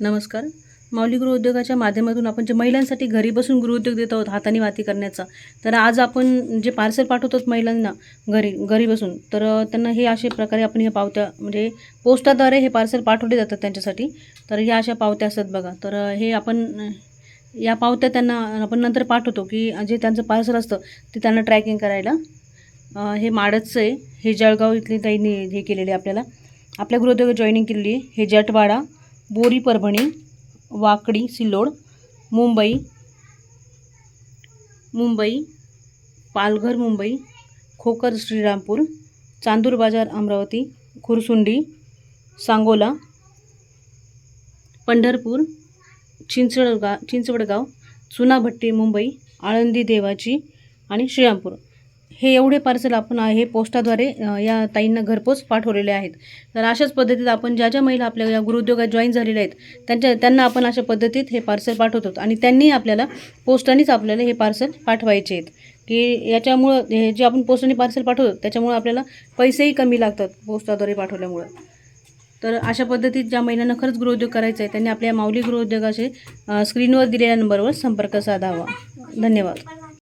नमस्कार. माऊली गृहउद्योगाच्या माध्यमातून आपण जे महिलांसाठी घरी बसून गृहउद्योग देत आहोत हाताने माती करण्याचा तर आज आपण जे पार्सल पाठवतो महिलांना घरी घरी बसून तर त्यांना हे अशा प्रकारे आपण हे पावत्या म्हणजे पोस्टाद्वारे हे पार्सल पाठवले जातात त्यांच्यासाठी. तर ह्या अशा पावत्या असतात बघा. तर हे आपण या पावत्या त्यांना आपण नंतर पाठवतो की जे त्यांचं पार्सल असतं ते त्यांना ट्रॅकिंग करायला. हे माडचं आहे. हे जळगाव इथली ताईंनी हे केलेले आपल्याला. आपल्या गृहउद्योग जॉईनिंग केलेली आहे. हे जटवाडा बोरी परभणी वाकडी सिल्लोड मुंबई मुंबई पालघर मुंबई खोकर श्रीरामपूर चांदूर बाजार अमरावती खुरसुंडी सांगोला पंढरपूर चिंचवडगा चिंचवडगाव चुनाभट्टी मुंबई आळंदी देवाची आणि श्रीरामपूर. हे एवढे पार्सल आपण हे पोस्टाद्वारे या ताईंना घरपोच पाठवलेले आहेत. तर अशाच पद्धतीत आपण ज्या ज्या महिला आपल्या या गृहउद्योगात जॉईन झालेल्या आहेत त्यांच्या त्यांना आपण अशा पद्धतीत हे पार्सल पाठवतो. आणि त्यांनी आपल्याला पोस्टानेच आपल्याला हे पार्सल पाठवायचे आहेत. की याच्यामुळं हे जे आपण पोस्टाने पार्सल पाठवतो त्याच्यामुळं आपल्याला पैसेही कमी लागतात पोस्टाद्वारे पाठवल्यामुळं. तर अशा पद्धतीत ज्या महिलांना खरंच गृहउद्योग करायचा आहे त्यांनी आपल्या माऊली गृहउद्योगाचे स्क्रीनवर दिलेल्या नंबरवर संपर्क साधावा. धन्यवाद.